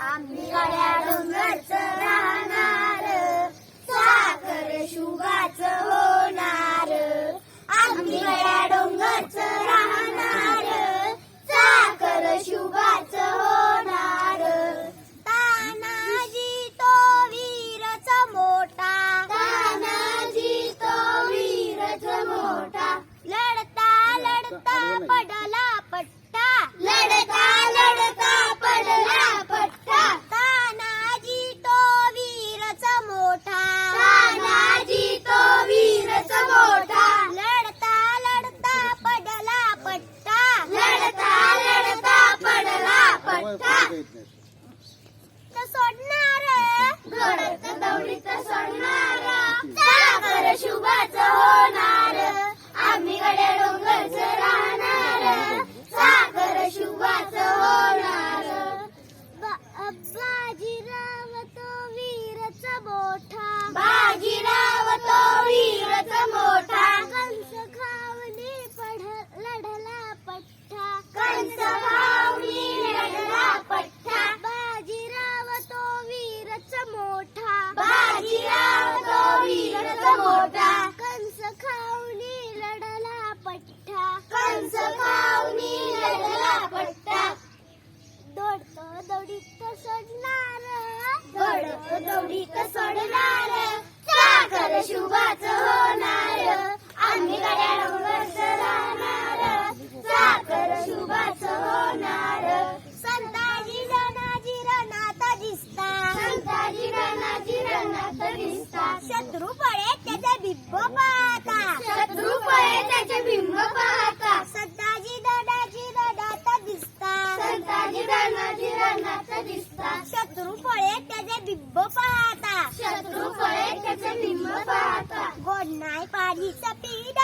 आम्ही गड्या डोंगरच राहणार. साखर शुगाच होणार. आम्ही गड्या डोंगरच राहणार. साखर शुगाच होणार. तानाजी तो वीरच मोठा. तानाजी तो वीरच मोठा. लढता लढता पडला पट्टा. लढता लढता दौडीत सोडणार सागर शुभाच होणार. आम्ही गड्या डोंगरच राहणार. सागर शुभाच होणार. बाजीराव तो वीरच मोठा. बाजीराव तो वीरच मोठा. कंस खावणे पढ लढला पठ्ठा कंस खावणी शत्रू पळे त्याचे बिंब पाहता. शत्रू पळे त्याचे बिंब पाहता. गोड नाही पाणीचं पिणार